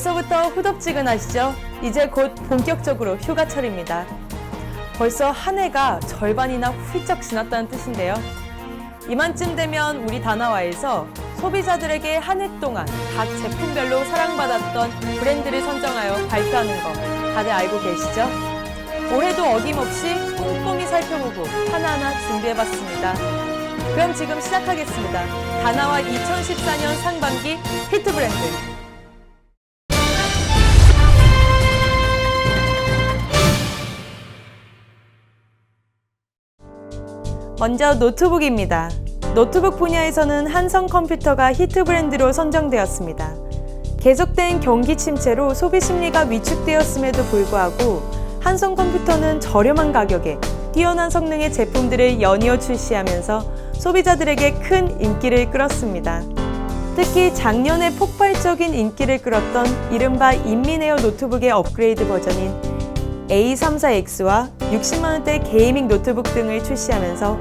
벌써부터 후덥지근하시죠? 이제 곧 본격적으로 휴가철입니다. 벌써 한 해가 절반이나 훌쩍 지났다는 뜻인데요. 이만쯤 되면 우리 다나와에서 소비자들에게 한 해 동안 각 제품별로 사랑받았던 브랜드를 선정하여 발표하는 거 다들 알고 계시죠? 올해도 어김없이 꼼꼼히 살펴보고 하나하나 준비해봤습니다. 그럼 지금 시작하겠습니다. 다나와 2014년 상반기 히트 브랜드. 먼저 노트북입니다. 노트북 분야에서는 한성 컴퓨터가 히트 브랜드로 선정되었습니다. 계속된 경기 침체로 소비 심리가 위축되었음에도 불구하고 한성 컴퓨터는 저렴한 가격에 뛰어난 성능의 제품들을 연이어 출시하면서 소비자들에게 큰 인기를 끌었습니다. 특히 작년에 폭발적인 인기를 끌었던 이른바 인민에어 노트북의 업그레이드 버전인 A34X와 60만원대 게이밍 노트북 등을 출시하면서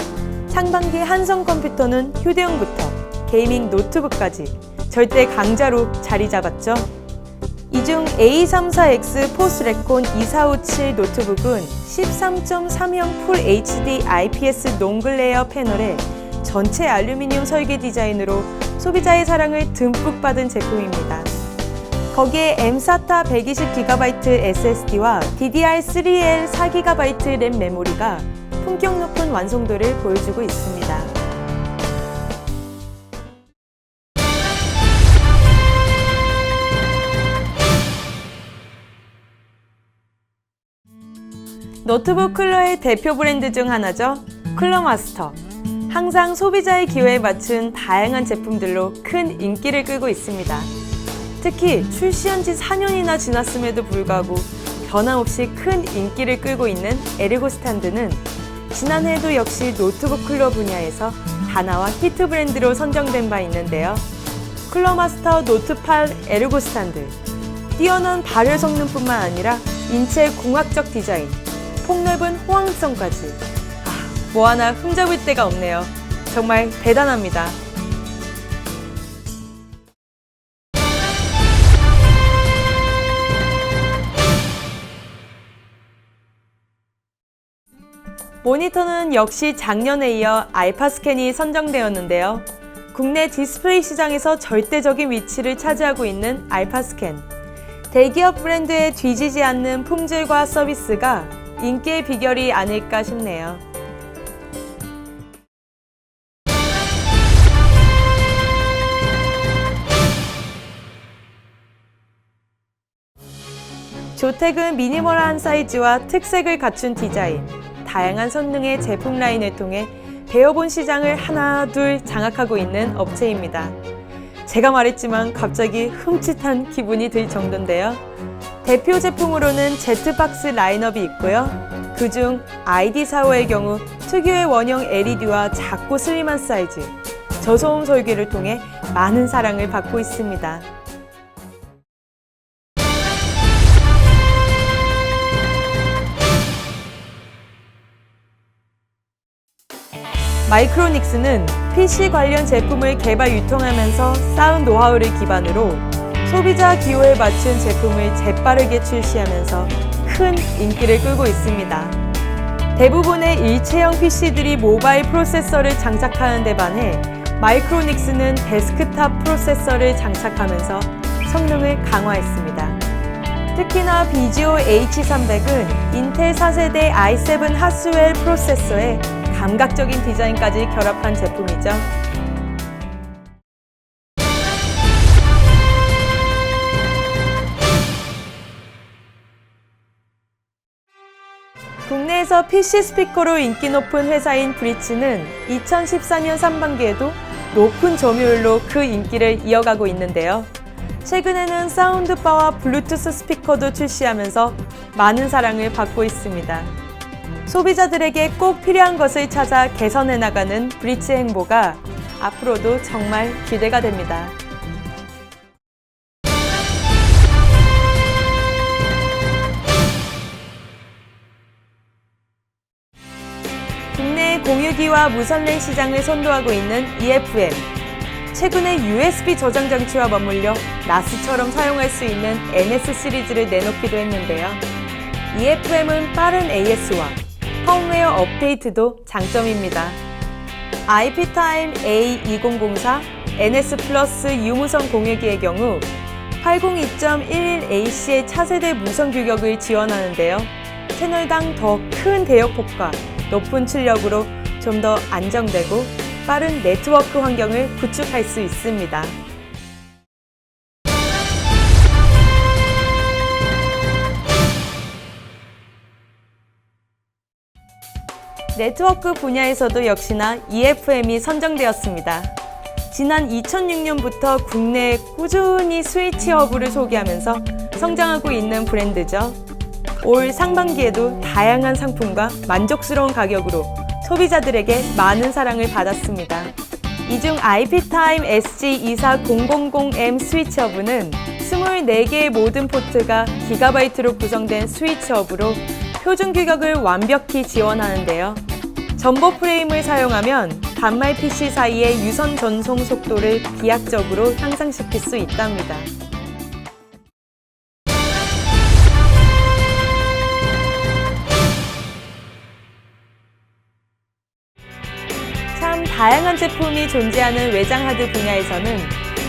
상반기 한성 컴퓨터는 휴대용부터 게이밍 노트북까지 절대 강자로 자리 잡았죠. 이 중 A34X 포스레콘 2457 노트북은 13.3형 풀 HD IPS 농글레어 패널에 전체 알루미늄 설계 디자인으로 소비자의 사랑을 듬뿍 받은 제품입니다. 거기에 M4타 120GB SSD와 DDR3L 4GB 램 메모리가 품격 높은 완성도를 보여주고 있습니다. 노트북 쿨러의 대표 브랜드 중 하나죠. 쿨러마스터. 항상 소비자의 기호에 맞춘 다양한 제품들로 큰 인기를 끌고 있습니다. 특히 출시한 지 4년이나 지났음에도 불구하고 변함없이 큰 인기를 끌고 있는 에르고 스탠드는 지난해에도 역시 노트북 쿨러 분야에서 다나와 히트 브랜드로 선정된 바 있는데요. 쿨러 마스터 노트8 에르고 스탠드. 뛰어난 발열 성능뿐만 아니라 인체 공학적 디자인, 폭넓은 호환성까지. 아, 뭐 하나 흠잡을 데가 없네요. 정말 대단합니다. 모니터는 역시 작년에 이어 알파 스캔이 선정되었는데요. 국내 디스플레이 시장에서 절대적인 위치를 차지하고 있는 알파 스캔. 대기업 브랜드에 뒤지지 않는 품질과 서비스가 인기의 비결이 아닐까 싶네요. 조택은 미니멀한 사이즈와 특색을 갖춘 디자인, 다양한 성능의 제품 라인을 통해 배워본 시장을 하나 둘 장악하고 있는 업체입니다. 제가 말했지만 갑자기 흠칫한 기분이 들 정도인데요. 대표 제품으로는 제트박스 라인업이 있고요. 그중 ID45의 경우 특유의 원형 LED와 작고 슬림한 사이즈, 저소음 설계를 통해 많은 사랑을 받고 있습니다. 마이크로닉스는 PC 관련 제품을 개발 유통하면서 쌓은 노하우를 기반으로 소비자 기호에 맞춘 제품을 재빠르게 출시하면서 큰 인기를 끌고 있습니다. 대부분의 일체형 PC들이 모바일 프로세서를 장착하는 데 반해 마이크로닉스는 데스크탑 프로세서를 장착하면서 성능을 강화했습니다. 특히나 비지오 H300은 인텔 4세대 i7 하스웰 프로세서에 감각적인 디자인까지 결합한 제품이죠. 국내에서 PC 스피커로 인기 높은 회사인 브리츠는 2014년 상반기에도 높은 점유율로 그 인기를 이어가고 있는데요. 최근에는 사운드바와 블루투스 스피커도 출시하면서 많은 사랑을 받고 있습니다. 소비자들에게 꼭 필요한 것을 찾아 개선해 나가는 브리츠 행보가 앞으로도 정말 기대가 됩니다. 국내 공유기와 무선랜 시장을 선도하고 있는 EFM. 최근에 USB 저장 장치와 맞물려 나스처럼 사용할 수 있는 NS 시리즈를 내놓기도 했는데요. EFM은 빠른 AS와 펌웨어 업데이트도 장점입니다. IP타임 A2004 NS 플러스 유무선 공유기의 경우 802.11ac의 차세대 무선 규격을 지원하는데요. 채널당 더 큰 대역폭과 높은 출력으로 좀 더 안정되고 빠른 네트워크 환경을 구축할 수 있습니다. 네트워크 분야에서도 역시나 EFM이 선정되었습니다. 지난 2006년부터 국내에 꾸준히 스위치 허브를 소개하면서 성장하고 있는 브랜드죠. 올 상반기에도 다양한 상품과 만족스러운 가격으로 소비자들에게 많은 사랑을 받았습니다. 이 중 IP타임 SG24000M 스위치 허브는 24개의 모든 포트가 기가바이트로 구성된 스위치 허브로 표준 규격을 완벽히 지원하는데요. 전보 프레임을 사용하면 단말 PC 사이의 유선 전송 속도를 비약적으로 향상시킬 수 있답니다. 참 다양한 제품이 존재하는 외장 하드 분야에서는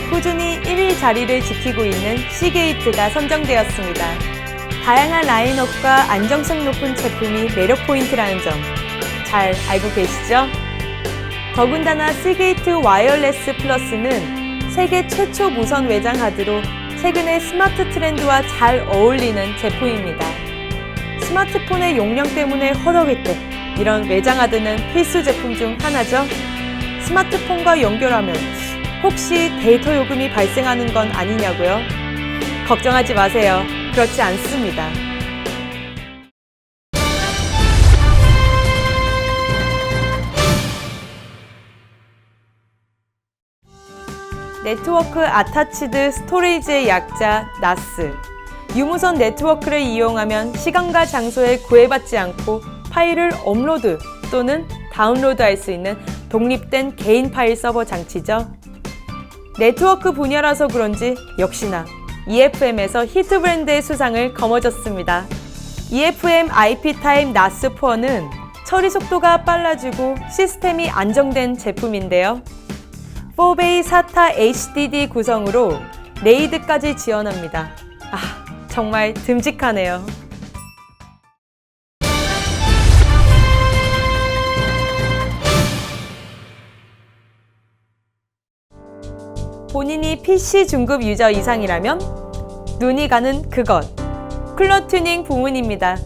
꾸준히 1위 자리를 지키고 있는 시게이트가 선정되었습니다. 다양한 라인업과 안정성 높은 제품이 매력 포인트라는 점 잘 알고 계시죠? 더군다나 시게이트 와이어레스 플러스는 세계 최초 무선 외장 하드로 최근의 스마트 트렌드와 잘 어울리는 제품입니다. 스마트폰의 용량 때문에 허덕일 때 이런 외장 하드는 필수 제품 중 하나죠. 스마트폰과 연결하면 혹시 데이터 요금이 발생하는 건 아니냐고요? 걱정하지 마세요. 그렇지 않습니다. 네트워크 아타치드 스토리지의 약자 나스. 유무선 네트워크를 이용하면 시간과 장소에 구애받지 않고 파일을 업로드 또는 다운로드 할 수 있는 독립된 개인 파일 서버 장치죠. 네트워크 분야라서 그런지 역시나 EFM에서 히트 브랜드의 수상을 거머쥐었습니다. EFM IP 타임 나스4는 처리 속도가 빨라지고 시스템이 안정된 제품인데요. 4베이 SATA HDD 구성으로 레이드까지 지원합니다. 아, 정말 듬직하네요. 본인이 PC 중급 유저 이상이라면 눈이 가는 그것. 쿨러 튜닝 부문입니다.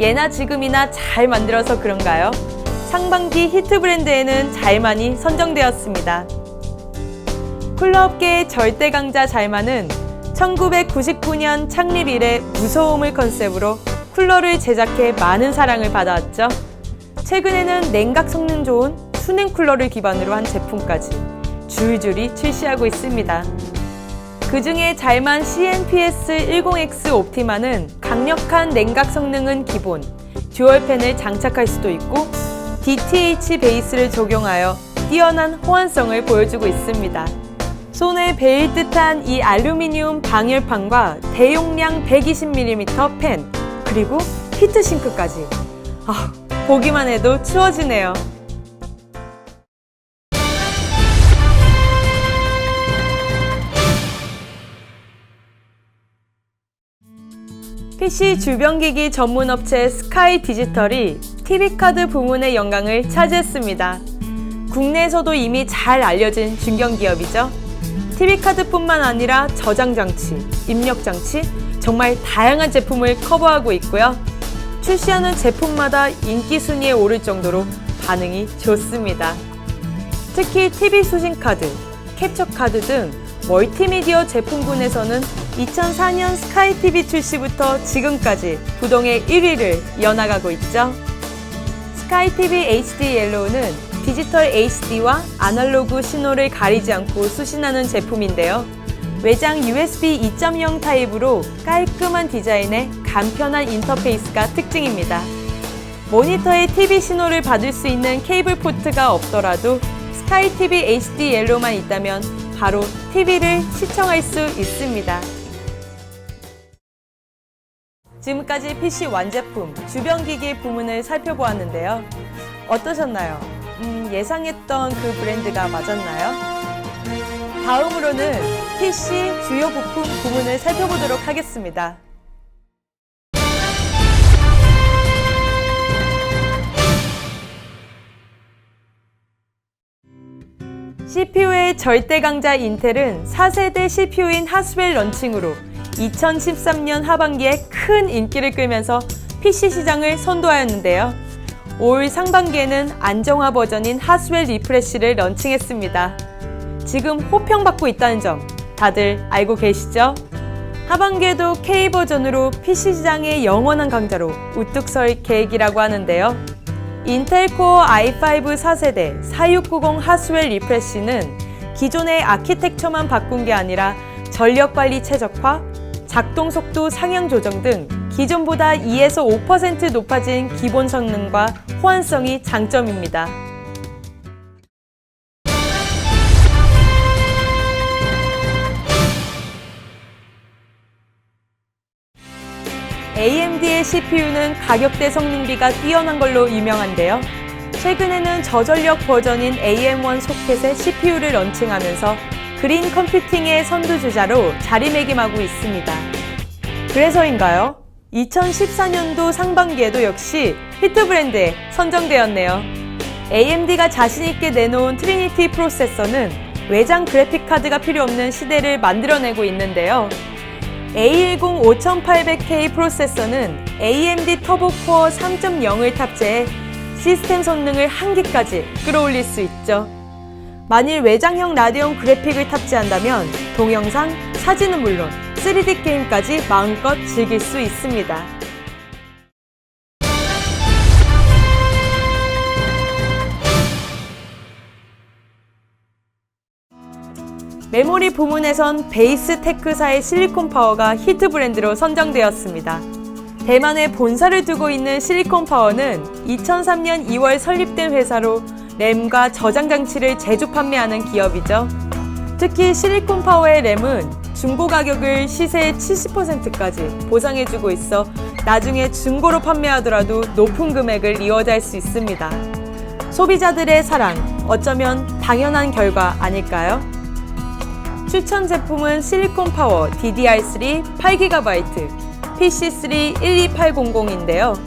예나 지금이나 잘 만들어서 그런가요? 상반기 히트 브랜드에는 잘만이 선정되었습니다. 쿨러 업계의 절대 강자 잘만은 1999년 창립 이래 무서움을 컨셉으로 쿨러를 제작해 많은 사랑을 받아왔죠. 최근에는 냉각 성능 좋은 수냉 쿨러를 기반으로 한 제품까지 줄줄이 출시하고 있습니다. 그 중에 잘만 CNPS10X 옵티마는 강력한 냉각 성능은 기본, 듀얼 팬을 장착할 수도 있고 DTH 베이스를 적용하여 뛰어난 호환성을 보여주고 있습니다. 손에 베일 듯한 이 알루미늄 방열판과 대용량 120mm 팬, 그리고 히트싱크까지. 아, 보기만 해도 추워지네요. PC 주변기기 전문 업체 스카이 디지털이 TV카드 부문의 영광을 차지했습니다. 국내에서도 이미 잘 알려진 중견기업이죠. TV카드뿐만 아니라 저장장치, 입력장치, 정말 다양한 제품을 커버하고 있고요. 출시하는 제품마다 인기 순위에 오를 정도로 반응이 좋습니다. 특히 TV 수신카드, 캡처카드 등 멀티미디어 제품군에서는 2004년 스카이 TV 출시부터 지금까지 부동의 1위를 이어나가고 있죠. 스카이 TV HD 옐로우는 디지털 HD와 아날로그 신호를 가리지 않고 수신하는 제품인데요. 외장 USB 2.0 타입으로 깔끔한 디자인에 간편한 인터페이스가 특징입니다. 모니터에 TV 신호를 받을 수 있는 케이블 포트가 없더라도 스카이 TV HD 옐로만 있다면 바로 TV를 시청할 수 있습니다. 지금까지 PC 완제품, 주변 기기 부문을 살펴보았는데요. 어떠셨나요? 음, 예상했던 그 브랜드가 맞았나요? 다음으로는 PC 주요 부품 부문을 살펴보도록 하겠습니다. CPU의 절대 강자 인텔은 4세대 CPU인 하스웰 런칭으로 2013년 하반기에 큰 인기를 끌면서 PC 시장을 선도하였는데요. 올 상반기에는 안정화 버전인 하스웰 리프레쉬를 런칭했습니다. 지금 호평받고 있다는 점 다들 알고 계시죠? 하반기에도 K 버전으로 PC 시장의 영원한 강자로 우뚝 설 계획이라고 하는데요. 인텔 코어 i5 4세대 4690 하스웰 리프레쉬는 기존의 아키텍처만 바꾼 게 아니라 전력 관리 최적화, 작동 속도 상향 조정 등 기존보다 2에서 5% 높아진 기본 성능과 호환성이 장점입니다. AMD의 CPU는 가격대 성능비가 뛰어난 걸로 유명한데요. 최근에는 저전력 버전인 AM1 소켓의 CPU를 런칭하면서 그린 컴퓨팅의 선두주자로 자리매김하고 있습니다. 그래서인가요? 2014년도 상반기에도 역시 히트 브랜드에 선정되었네요. AMD가 자신있게 내놓은 트리니티 프로세서는 외장 그래픽카드가 필요 없는 시대를 만들어내고 있는데요. A10 5800K 프로세서는 AMD 터보 코어 3.0을 탑재해 시스템 성능을 한계까지 끌어올릴 수 있죠. 만일 외장형 라디온 그래픽을 탑재한다면 동영상, 사진은 물론 3D 게임까지 마음껏 즐길 수 있습니다. 메모리 부문에선 베이스 테크사의 실리콘 파워가 히트 브랜드로 선정되었습니다. 대만에 본사를 두고 있는 실리콘 파워는 2003년 2월 설립된 회사로 램과 저장 장치를 제조 판매하는 기업이죠. 특히 실리콘 파워의 램은 중고 가격을 시세의 70%까지 보상해주고 있어 나중에 중고로 판매하더라도 높은 금액을 이어갈 수 있습니다. 소비자들의 사랑, 어쩌면 당연한 결과 아닐까요? 추천 제품은 실리콘 파워 DDR3 8GB, PC3 12800인데요.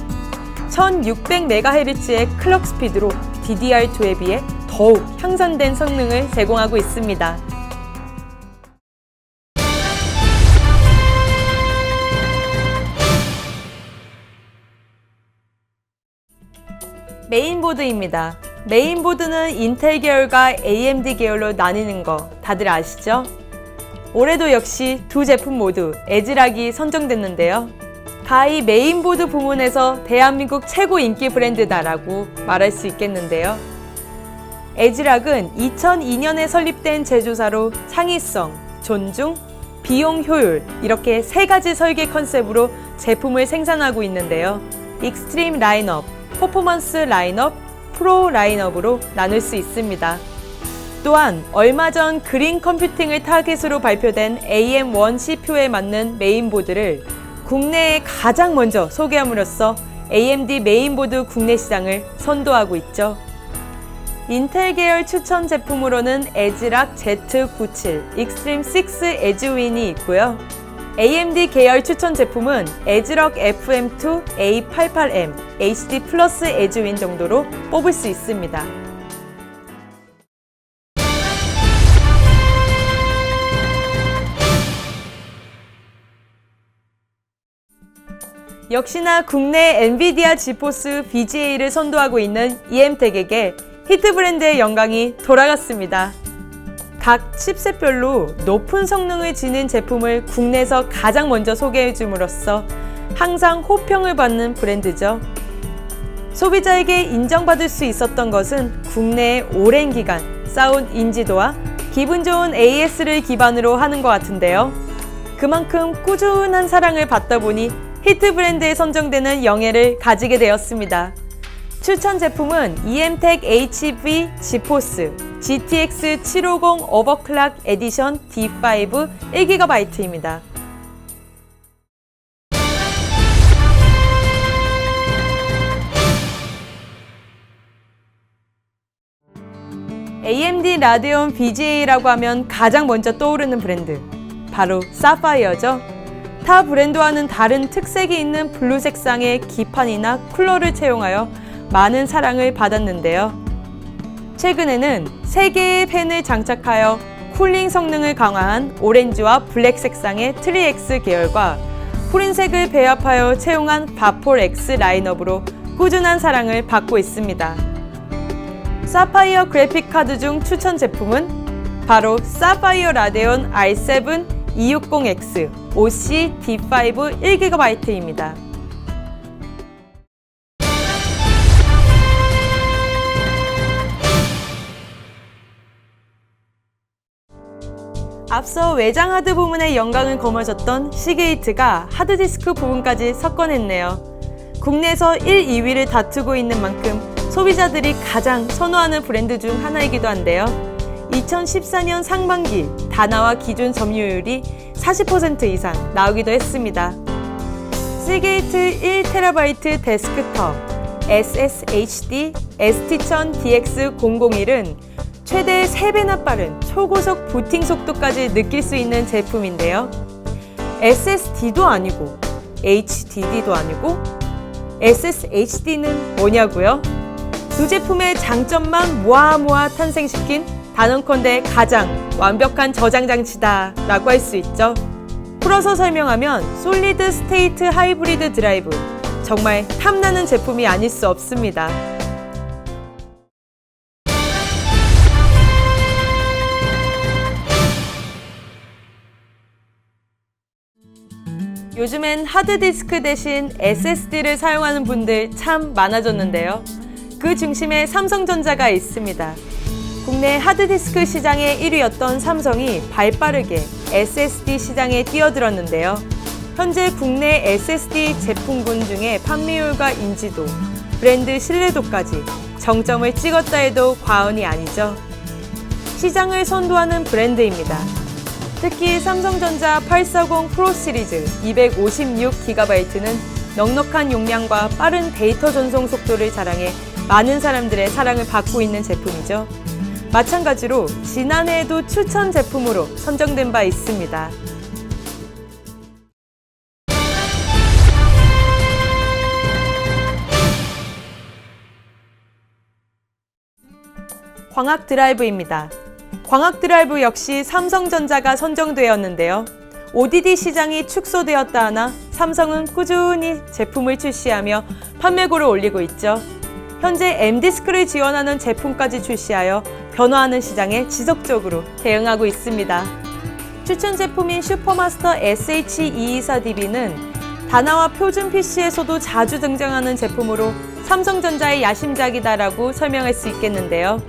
1600MHz의 클럭 스피드로 DDR2에 비해 더욱 향상된 성능을 제공하고 있습니다. 메인보드입니다. 메인보드는 인텔 계열과 AMD 계열로 나뉘는 거 다들 아시죠? 올해도 역시 두 제품 모두 에즈락이 선정됐는데요. 가히 메인보드 부문에서 대한민국 최고 인기 브랜드다라고 말할 수 있겠는데요. 에즈락은 2002년에 설립된 제조사로 창의성, 존중, 비용 효율 이렇게 세 가지 설계 컨셉으로 제품을 생산하고 있는데요. 익스트림 라인업, 퍼포먼스 라인업, 프로 라인업으로 나눌 수 있습니다. 또한 얼마 전 그린 컴퓨팅을 타겟으로 발표된 AM1 CPU에 맞는 메인보드를 국내에 가장 먼저 소개함으로써 AMD 메인보드 국내 시장을 선도하고 있죠. 인텔 계열 추천 제품으로는 에즈락 Z97 익스트림 6 에즈윈이 있고요. AMD 계열 추천 제품은 에즈럭 FM2 A88M HD 플러스 에즈윈 정도로 뽑을 수 있습니다. 역시나 국내 엔비디아 지포스 BGA를 선도하고 있는 EM텍에게 히트 브랜드의 영광이 돌아갔습니다. 각 칩셋별로 높은 성능을 지닌 제품을 국내에서 가장 먼저 소개해 줌으로써 항상 호평을 받는 브랜드죠. 소비자에게 인정받을 수 있었던 것은 국내에 오랜 기간 쌓은 인지도와 기분 좋은 AS를 기반으로 하는 것 같은데요. 그만큼 꾸준한 사랑을 받다 보니 히트 브랜드에 선정되는 영예를 가지게 되었습니다. 추천 제품은 EMTEC HV 지포스 GTX 750 오버클락 에디션 D5 1GB입니다. AMD 라데온 BGA라고 하면 가장 먼저 떠오르는 브랜드 바로 사파이어죠. 타 브랜드와는 다른 특색이 있는 블루 색상의 기판이나 쿨러를 채용하여 많은 사랑을 받았는데요. 최근에는 세 개의 펜을 장착하여 쿨링 성능을 강화한 오렌지와 블랙 색상의 트리엑스 계열과 푸른색을 배합하여 채용한 바폴 X 라인업으로 꾸준한 사랑을 받고 있습니다. 사파이어 그래픽 카드 중 추천 제품은 바로 사파이어 라데온 R7 260X OC D5 1GB입니다. 앞서 외장 하드 부문의 영광을 거머쥐었던 시게이트가 하드디스크 부분까지 석권했네요. 국내에서 1, 2위를 다투고 있는 만큼 소비자들이 가장 선호하는 브랜드 중 하나이기도 한데요. 2014년 상반기 다나와 기준 점유율이 40% 이상 나오기도 했습니다. 시게이트 1TB 데스크톱 SSHD ST1000DX001은 최대 3배나 빠른 초고속 부팅 속도까지 느낄 수 있는 제품인데요. SSD도 아니고 HDD도 아니고 SSHD는 뭐냐고요? 두 제품의 장점만 모아 모아 탄생시킨 단언컨대 가장 완벽한 저장 장치다라고 할 수 있죠. 풀어서 설명하면 솔리드 스테이트 하이브리드 드라이브 정말 탐나는 제품이 아닐 수 없습니다. 요즘엔 하드디스크 대신 SSD를 사용하는 분들 참 많아졌는데요. 그 중심에 삼성전자가 있습니다. 국내 하드디스크 시장의 1위였던 삼성이 발 빠르게 SSD 시장에 뛰어들었는데요. 현재 국내 SSD 제품군 중에 판매율과 인지도, 브랜드 신뢰도까지 정점을 찍었다 해도 과언이 아니죠. 시장을 선도하는 브랜드입니다. 특히 삼성전자 840 프로 시리즈 256GB는 넉넉한 용량과 빠른 데이터 전송 속도를 자랑해 많은 사람들의 사랑을 받고 있는 제품이죠. 마찬가지로 지난해에도 추천 제품으로 선정된 바 있습니다. 광학 드라이브입니다. 광학 드라이브 역시 삼성전자가 선정되었는데요. ODD 시장이 축소되었다 하나 삼성은 꾸준히 제품을 출시하며 판매고를 올리고 있죠. 현재 M디스크를 지원하는 제품까지 출시하여 변화하는 시장에 지속적으로 대응하고 있습니다. 추천 제품인 슈퍼마스터 SH224DB는 다나와 표준 PC에서도 자주 등장하는 제품으로 삼성전자의 야심작이다라고 설명할 수 있겠는데요.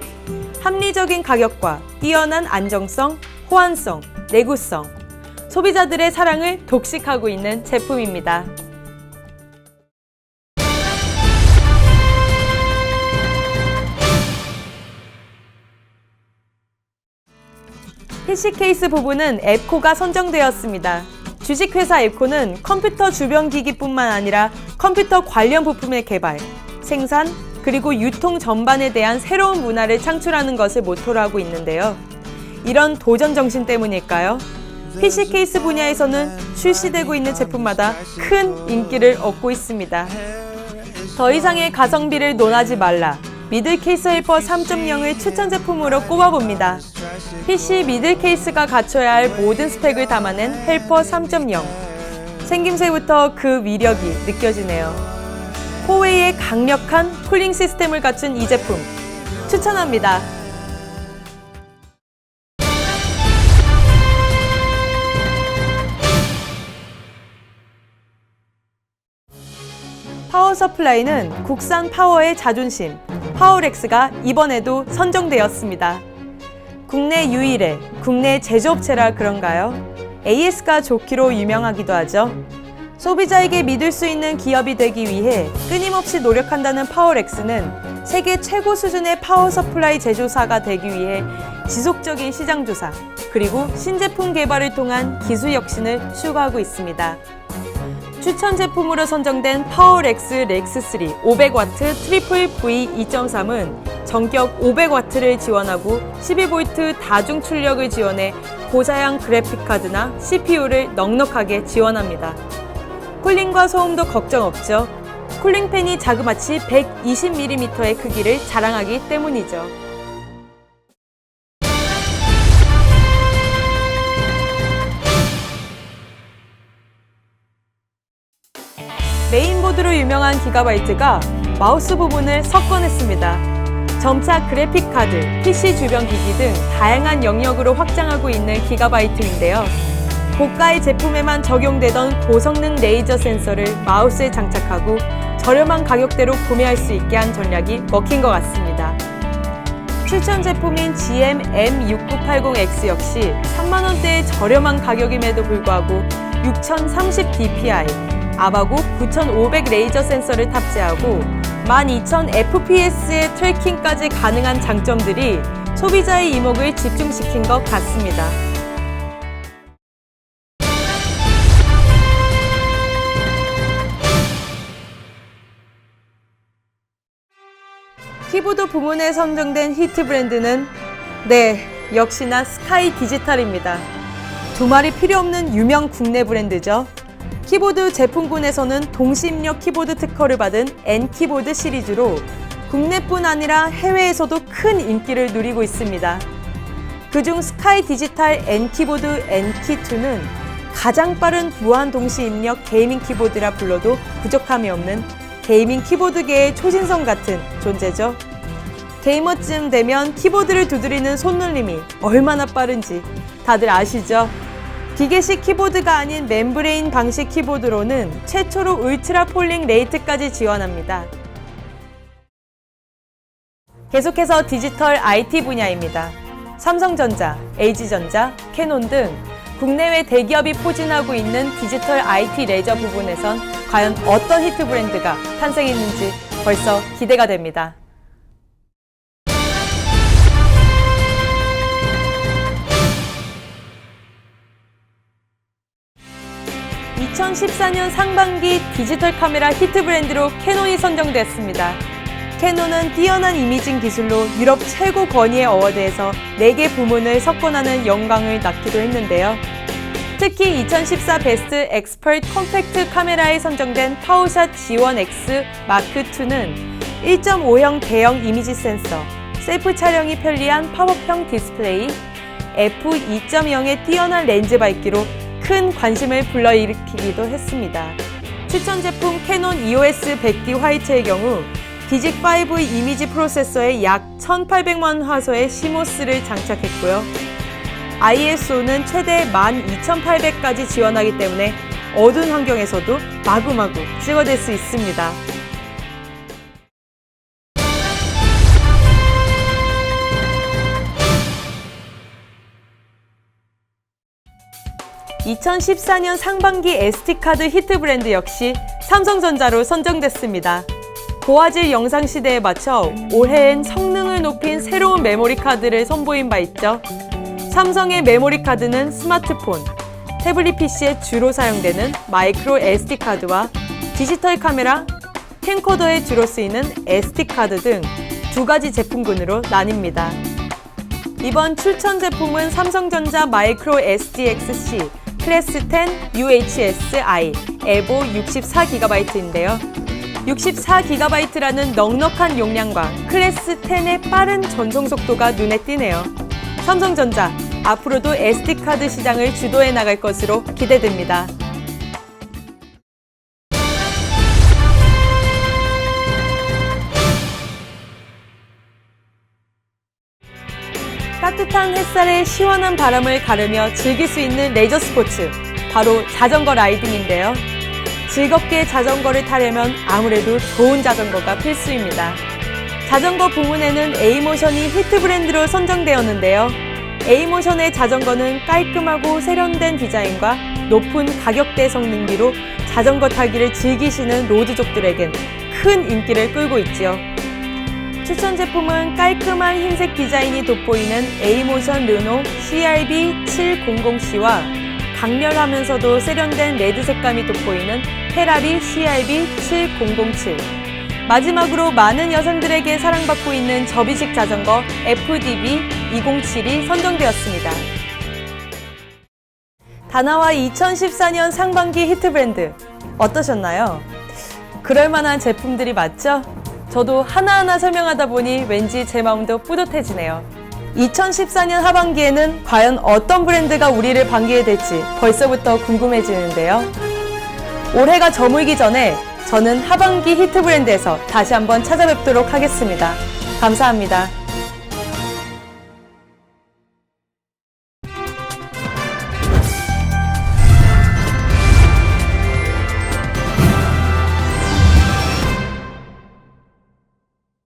합리적인 가격과 뛰어난 안정성, 호환성, 내구성, 소비자들의 사랑을 독식하고 있는 제품입니다. PC 케이스 부분은 앱코가 선정되었습니다. 주식회사 앱코는 컴퓨터 주변 기기뿐만 아니라 컴퓨터 관련 부품의 개발, 생산, 그리고 유통 전반에 대한 새로운 문화를 창출하는 것을 모토로 하고 있는데요. 이런 도전 정신 때문일까요? PC 케이스 분야에서는 출시되고 있는 제품마다 큰 인기를 얻고 있습니다. 더 이상의 가성비를 논하지 말라. 미들 케이스 헬퍼 3.0을 추천 제품으로 꼽아봅니다. PC 미들 케이스가 갖춰야 할 모든 스펙을 담아낸 헬퍼 3.0. 생김새부터 그 위력이 느껴지네요. 호웨이의 강력한 쿨링 시스템을 갖춘 이 제품 추천합니다. 파워 서플라이는 국산 파워의 자존심 파워렉스가 이번에도 선정되었습니다. 국내 유일의 국내 제조업체라 그런가요? AS가 좋기로 유명하기도 하죠. 소비자에게 믿을 수 있는 기업이 되기 위해 끊임없이 노력한다는 파워렉스는 세계 최고 수준의 파워 서플라이 제조사가 되기 위해 지속적인 시장 조사, 그리고 신제품 개발을 통한 기술 혁신을 추구하고 있습니다. 추천 제품으로 선정된 파워렉스 렉스3 500W 트리플 V 2.3은 전격 500W를 지원하고 12V 다중 출력을 지원해 고사양 그래픽카드나 CPU를 넉넉하게 지원합니다. 쿨링과 소음도 걱정 없죠. 쿨링팬이 자그마치 120mm의 크기를 자랑하기 때문이죠. 메인보드로 유명한 기가바이트가 마우스 부분을 석권했습니다. 점차 그래픽 카드, PC 주변 기기 등 다양한 영역으로 확장하고 있는 기가바이트인데요. 고가의 제품에만 적용되던 고성능 레이저 센서를 마우스에 장착하고 저렴한 가격대로 구매할 수 있게 한 전략이 먹힌 것 같습니다. 추천 제품인 GM M6980X 역시 3만원대의 저렴한 가격임에도 불구하고 6030 DPI, 아바고 9500 레이저 센서를 탑재하고 12000 FPS의 트래킹까지 가능한 장점들이 소비자의 이목을 집중시킨 것 같습니다. 키보드 부문에 선정된 히트 브랜드는 네, 역시나 스카이 디지털입니다. 두 말이 필요 없는 유명 국내 브랜드죠. 키보드 제품군에서는 동시입력 키보드 특허를 받은 N키보드 시리즈로 국내뿐 아니라 해외에서도 큰 인기를 누리고 있습니다. 그중 스카이 디지털 N키보드 N키2는 가장 빠른 무한 동시 입력 게이밍 키보드라 불러도 부족함이 없는 게이밍 키보드계의 초신성 같은 존재죠. 게이머쯤 되면 키보드를 두드리는 손놀림이 얼마나 빠른지 다들 아시죠? 기계식 키보드가 아닌 멤브레인 방식 키보드로는 최초로 울트라 폴링 레이트까지 지원합니다. 계속해서 디지털 IT 분야입니다. 삼성전자, LG전자, 캐논 등 국내외 대기업이 포진하고 있는 디지털 IT 레저 부분에선 과연 어떤 히트 브랜드가 탄생했는지 벌써 기대가 됩니다. 2014년 상반기 디지털 카메라 히트 브랜드로 캐논이 선정됐습니다. 캐논은 뛰어난 이미징 기술로 유럽 최고 권위의 어워드에서 4개 부문을 석권하는 영광을 낳기도 했는데요. 특히 2014 베스트 엑스퍼트 컴팩트 카메라에 선정된 파워샷 G1X 마크2는 1.5형 대형 이미지 센서, 셀프 촬영이 편리한 팝업형 디스플레이, f2.0의 뛰어난 렌즈 밝기로 큰 관심을 불러일으키기도 했습니다. 추천 제품 캐논 EOS 100D 화이트의 경우 디직5 이미지 프로세서에 약 1800만 화소의 시모스를 장착했고요. ISO는 최대 12800까지 지원하기 때문에 어두운 환경에서도 마구마구 찍어낼 수 있습니다. (2014년) 상반기 SD카드 히트 브랜드 역시 삼성전자로 선정됐습니다. 고화질 영상 시대에 맞춰 올해엔 성능을 높인 새로운 메모리 카드를 선보인 바 있죠. 삼성의 메모리 카드는 스마트폰, 태블릿 PC에 주로 사용되는 마이크로 SD 카드와 디지털 카메라, 캠코더에 주로 쓰이는 SD 카드 등 두 가지 제품군으로 나뉩니다. 이번 출천 제품은 삼성전자 마이크로 SDXC 클래스 10 UHS-I 에보 64GB인데요. 64GB라는 넉넉한 용량과 클래스 10의 빠른 전송 속도가 눈에 띄네요. 삼성전자 앞으로도 SD카드 시장을 주도해 나갈 것으로 기대됩니다. 따뜻한 햇살에 시원한 바람을 가르며 즐길 수 있는 레저 스포츠, 바로 자전거 라이딩인데요. 즐겁게 자전거를 타려면 아무래도 좋은 자전거가 필수입니다. 자전거 부문에는 A모션이 히트 브랜드로 선정되었는데요. A모션의 자전거는 깔끔하고 세련된 디자인과 높은 가격대 성능비로 자전거 타기를 즐기시는 로드족들에겐 큰 인기를 끌고 있지요. 추천 제품은 깔끔한 흰색 디자인이 돋보이는 A모션 르노 CRB 700C와 강렬하면서도 세련된 레드 색감이 돋보이는 페라리 CRB 700 마지막으로 많은 여성들에게 사랑받고 있는 접이식 자전거 FDB 207이 선정되었습니다. 다나와 2014년 상반기 히트 브랜드 어떠셨나요? 그럴 만한 제품들이 맞죠? 저도 하나하나 설명하다 보니 왠지 제 마음도 뿌듯해지네요. 2014년 하반기에는 과연 어떤 브랜드가 우리를 반기게 될지 벌써부터 궁금해지는데요. 올해가 저물기 전에 저는 하반기 히트 브랜드에서 다시 한번 찾아뵙도록 하겠습니다. 감사합니다.